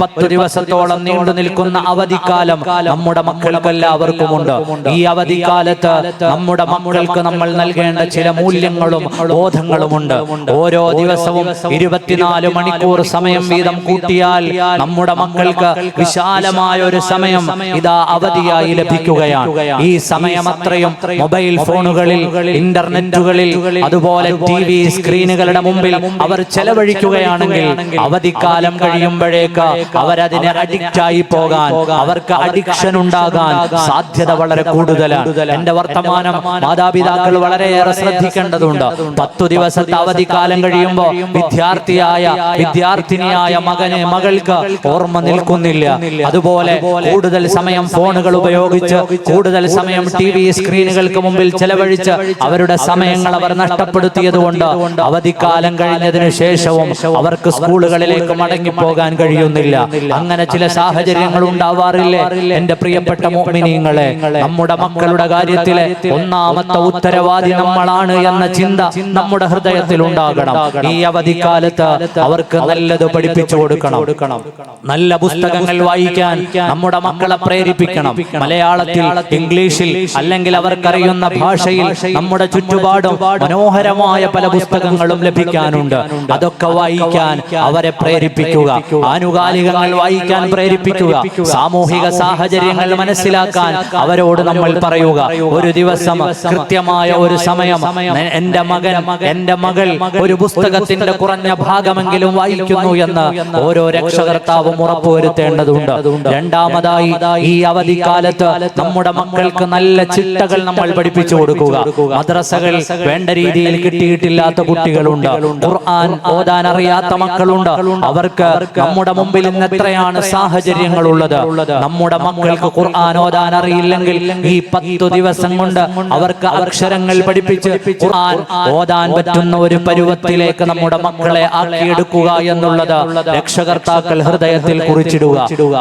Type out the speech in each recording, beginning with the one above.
പത്തു ദിവസത്തോളം നീണ്ടു നിൽക്കുന്ന അവധിക്കാലം നമ്മുടെ മക്കൾക്കെല്ലാവർക്കുമുണ്ട് ഈ അവധിക്കാലത്ത് നമ്മുടെ മക്കൾക്ക് നമ്മൾ നൽകേണ്ട ചില മൂല്യങ്ങളും ബോധങ്ങളും ഉണ്ട് ഓരോ ദിവസവും ഇരുപത്തിനാല് മണിക്കൂർ സമയം വീതം കൂട്ടിയാൽ നമ്മുടെ മക്കൾക്ക് വിശാലമായ ഒരു സമയം ഇതാ അവധിയായി ലഭിക്കുകയാണ്. ഈ സമയം അത്രയും മൊബൈൽ ഫോണുകളിൽ ഇന്റർനെറ്റുകളിൽ അതുപോലെ ടി വി സ്ക്രീനുകളുടെ മുമ്പിൽ അവർ ചെലവഴിക്കുകയാണെങ്കിൽ അവധിക്കാലം കഴിയുമ്പോഴേക്ക് അവരതിന് അഡിക്റ്റ് ആയി പോകാൻ അവർക്ക് അഡിക്ഷൻ ഉണ്ടാകാൻ സാധ്യത വളരെ കൂടുതലാണ്. എന്റെ വർത്തമാനം മാതാപിതാക്കൾ വളരെയേറെ ശ്രദ്ധിക്കേണ്ടതുണ്ട്. പത്തു ദിവസത്തെ അവധിക്കാലം കഴിയുമ്പോൾ വിദ്യാർത്ഥിയായ വിദ്യാർത്ഥിനിയായ മകനെ മകൾക്ക് ഓർമ്മ നിൽക്കുന്നില്ല. അതുപോലെ കൂടുതൽ സമയം ഫോണുകൾ ഉപയോഗിച്ച് കൂടുതൽ സമയം ടി വി സ്ക്രീനുകൾക്ക് മുമ്പിൽ ചെലവഴിച്ച് അവരുടെ സമയങ്ങൾ അവർ നഷ്ടപ്പെടുത്തിയത് കൊണ്ട് അവധിക്കാലം കഴിഞ്ഞതിനു ശേഷവും അവർക്ക് സ്കൂളുകളിലേക്ക് മടങ്ങി പോകാൻ കഴിയുന്നില്ല അങ്ങനെ ചില സാഹചര്യങ്ങൾ ഉണ്ടാവാറില്ലേ? എന്റെ പ്രിയപ്പെട്ട മോമിനിയങ്ങളെ നമ്മുടെ മക്കളുടെ കാര്യത്തിലെ ഒന്നാമത്തെ ഉത്തരവാദി നമ്മളാണ് എന്ന ചിന്ത നമ്മുടെ ഹൃദയത്തിൽ ഉണ്ടാകണം. ഈ അവധിക്കാലത്ത് അവർക്ക് നല്ലത് പഠിപ്പിച്ചു കൊടുക്കണം. നല്ല പുസ്തകങ്ങൾ വായിക്കാൻ നമ്മുടെ മക്കളെ പ്രേരിപ്പിക്കണം. മലയാളത്തിൽ ഇംഗ്ലീഷിൽ അല്ലെങ്കിൽ അവർക്കറിയുന്ന ഭാഷയിൽ നമ്മുടെ ചുറ്റുപാടും മനോഹരമായ പല പുസ്തകങ്ങളും ലഭിക്കാനുണ്ട്. അതൊക്കെ വായിക്കാൻ അവരെ പ്രേരിപ്പിക്കുക. ആനുകാലികങ്ങൾ വായിക്കാൻ പ്രേരിപ്പിക്കുക. സാമൂഹിക സാഹചര്യങ്ങൾ മനസ്സിലാക്കാൻ അവരോട് നമ്മൾ പറയുക. ഒരു ദിവസം കൃത്യമായ ഒരു സമയം എന്റെ മകൻ എന്റെ മകൾ ഒരു പുസ്തകത്തിന്റെ കുറഞ്ഞ ഭാഗമെങ്കിലും വായിക്കുന്നു എന്ന് ഓരോ രക്ഷകർത്താവും ഉറപ്പുവരുത്തേണ്ടതുണ്ട്. രണ്ടാമതായി ഈ അവധിക്കാലത്ത് നമ്മുടെ മക്കൾക്ക് നല്ല ചിട്ടകൾ നമ്മൾ പഠിപ്പിച്ചു കൊടുക്കുക. മദ്രസകൾ വേണ്ട രീതിയിൽ കിട്ടിയിട്ടില്ലാത്ത കുട്ടികളുണ്ട്. ഖുർആൻ ഓതാൻ അറിയാത്ത മക്കളുണ്ട്. അവർക്ക് നമ്മുടെ മുമ്പിൽ ഇന്ന് എത്രയാണ് സാഹചര്യങ്ങൾ ഉള്ളത് നമ്മുടെ മക്കൾക്ക് ഖുർആൻ ഓതാൻ അറിയില്ലെങ്കിൽ ഈ പത്തു ദിവസം കൊണ്ട് അവർക്ക് അക്ഷരങ്ങൾ പഠിപ്പിച്ച് ഖുർആൻ ഓതാൻ പറ്റുന്ന ഒരു പരുവത്തിലേക്ക് നമ്മുടെ മക്കളെ ആക്കിയെടുക്കുക എന്നുള്ളത് രക്ഷകർത്താക്കൾ ഹൃദയത്തിൽ കുറിച്ചിടുക.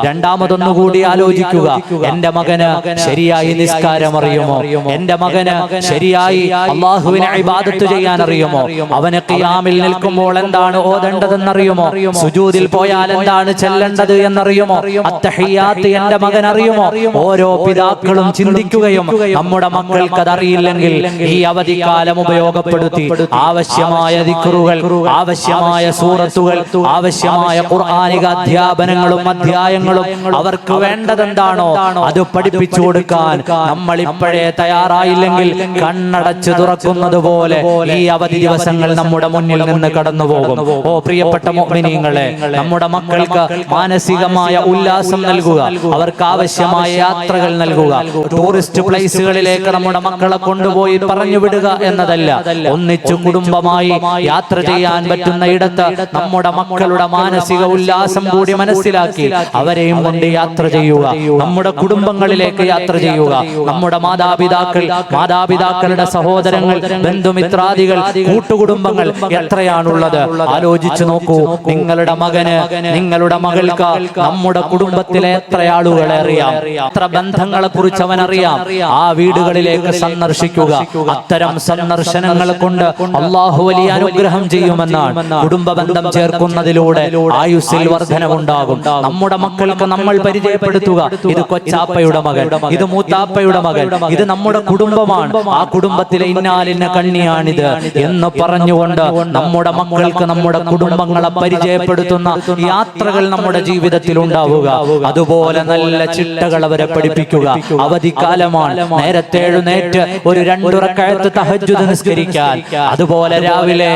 രണ്ടാമതൊന്നുകൂടി ആലോചിക്കുക. എന്റെ മകന് ശരിയായി നിസ്കാരം അറിയുമോ? എന്റെ മകന് ശരിയായി അള്ളാഹുവിനെ ഇബാദത്ത് ചെയ്യാൻ അറിയുമോ? അവന് ഖിയാമിൽ നിൽക്കുമ്പോൾ എന്താണ് ഓതേണ്ടതെന്നറിയുമോ സുജൂതിൽ പോയാൽ എന്താണ് ചെല്ലേണ്ടത് എന്നറിയുമോ? അത്തഹിയാത്ത് എന്റെ മകൻ അറിയുമോ? ഓരോ പിതാക്കളും ചിന്തിക്കുകയും നമ്മുടെ മക്കൾക്ക് അതറിയില്ലെങ്കിൽ ഈ അവധിക്കാലം ഉപയോഗപ്പെടുത്തി ആവശ്യമായ ദിക്റുകൾ ആവശ്യമായ സൂറത്തുകൾ ആവശ്യമായ ഖുർആാനിക അധ്യാപനങ്ങളും അധ്യായങ്ങളും അവർക്ക് വേണ്ടതെന്താണോ അത് പഠിപ്പിച്ചു കൊടുക്കാൻ നമ്മൾ ഇപ്പോഴേ തയ്യാറായില്ലെങ്കിൽ കണ്ണടച്ച് തുറക്കുന്നത് പോലെ ഈ അവധി ദിവസങ്ങൾ നമ്മുടെ മുന്നിൽ നിന്ന് കടന്നു പോകും ഓ പ്രിയപ്പെട്ട മോമിനിയങ്ങളെ നമ്മുടെ മക്കൾക്ക് മാനസികമായ ഉല്ലാസം നൽകുക അവർക്ക് ആവശ്യമായ യാത്രകൾ നൽകുക ടൂറിസ്റ്റ് പ്ലേസുകളിലേക്ക് നമ്മുടെ മക്കളെ കൊണ്ടുപോയി പറഞ്ഞു വിടുക എന്നതല്ല. ഒന്നിച്ചു കുടുംബമായി യാത്ര ചെയ്യാൻ പറ്റുന്ന ഇടത്ത് നമ്മുടെ മക്കളുടെ മാനസിക ഉല്ലാസം കൂടി മനസ്സിലാക്കി അവരെയും കൊണ്ട് യാത്ര ചെയ്യുക നമ്മുടെ കുടുംബങ്ങളിലേക്ക് യാത്ര ചെയ്യുക നമ്മുടെ മാതാപിതാക്കൾ മാതാപിതാക്കളുടെ സഹോദരങ്ങൾ ബന്ധുമിത്രാദികൾ കൂട്ടുകുടുംബങ്ങൾ എത്രയാണുള്ളത്? ആലോചിച്ചു നോക്കൂ നിങ്ങളുടെ മകന് നിങ്ങളുടെ മകൾക്ക് നമ്മുടെ കുടുംബത്തിലെ എത്ര ആളുകളെ അറിയാം? എത്ര ബന്ധങ്ങളെ കുറിച്ച് അവൻ അറിയാം? ആ വീടുകളിലേക്ക് സന്ദർശിക്കുക. അത്തരം സന്ദർശനങ്ങൾ കൊണ്ട് അള്ളാഹു വലിയ അനുഗ്രഹം ചെയ്യുമെന്നാണ് കുടുംബ ബന്ധം ചേർക്കുന്നതിലൂടെ ആയുസ്സിൽ വർധനവുണ്ടാകും. നമ്മുടെ മക്കൾക്ക് നമ്മൾ പരിചയപ്പെടുത്തുക ഇത് കൊച്ചാപ്പയുടെ മകൻ ഇത് മൂത്താപ്പയുടെ മകൻ ഇത് നമ്മുടെ കുടുംബമാണ്. ആ കുടുംബത്തിലെ ഇന്നാലിന്ന കണ്ണിയാണിത് എന്ന് പറഞ്ഞുകൊണ്ട് നമ്മുടെ മക്കൾക്ക് നമ്മുടെ കുടുംബങ്ങളെ പരിചയപ്പെടുത്തുന്ന യാത്രകൾ നമ്മുടെ ജീവിതത്തിൽ ഉണ്ടാവുക. അതുപോലെ നല്ല ചിട്ടകൾ അവരെ പഠിപ്പിക്കുക. അവധിക്കാലമാണ്. നേരത്തെ എഴുന്നേറ്റ് ഒരു രണ്ടുറക്കഴത്ത് തഹജ്ജുദ് നിസ്കരിക്കാൻ. അതുപോലെ രാവിലെ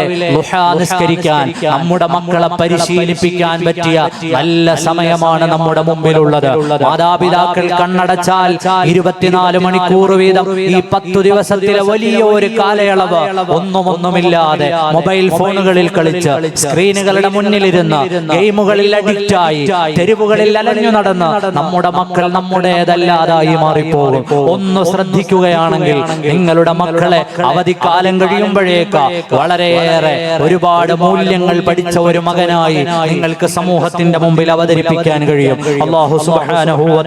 നിസ്കരിക്കാൻ. നമ്മുടെ മക്കളെ പരിശീലിപ്പിക്കാൻ പറ്റിയ നല്ല സമയമാണ് നമ്മുടെ മുമ്പിലുള്ളത്. മാതാപിതാക്കൾ കണ്ണടച്ചാൽ ഇരുപത്തിനാല് മണിക്കൂർ വീതം ഈ പത്തു ദിവസത്തിലെ വലിയ ഒരു കാലയളവ് ഒന്നും ഒന്നുമില്ലാതെ മൊബൈൽ ഫോണുകളിൽ കളിച്ച് സ്ക്രീനുകളുടെ മുന്നിലിരുന്ന് ഗെയിമുകളിൽ അഡിക്റ്റായി തെരുവുകളിൽ അലഞ്ഞു നടന്ന് നമ്മുടെ മക്കൾ നമ്മുടേതല്ലാതായി മാറിപ്പോകും. ഒന്ന് ശ്രദ്ധിക്കുകയാണെങ്കിൽ നിങ്ങളുടെ മക്കളെ അവധിക്കാലം കഴിയുമ്പോഴേക്ക് വളരെയേറെ ഒരുപാട് മൂല്യങ്ങൾ പഠിച്ച ഒരു മകനായി നിങ്ങൾക്ക് സമൂഹത്തിന്റെ മുമ്പിൽ അവതരിപ്പിക്കാൻ കഴിയും. അള്ളാഹു സുബ്ഹാനഹു വ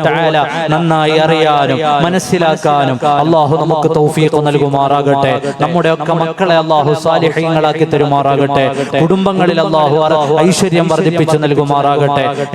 നന്നായി അറിയാനും മനസ്സിലാക്കാനും അള്ളാഹു നമുക്ക് തൗഫീഖ് നൽകുമാറാകട്ടെ. നമ്മുടെ ഒക്കെ മക്കളെ അള്ളാഹു സാലിഹ്യങ്ങളാക്കി തരുമാറാകട്ടെ. കുടുംബങ്ങളിൽ അള്ളാഹു ഐശ്വര്യം വർദ്ധിപ്പിച്ചു നൽകുമാറാകട്ടെ. ഭാഗമാകട്ടെ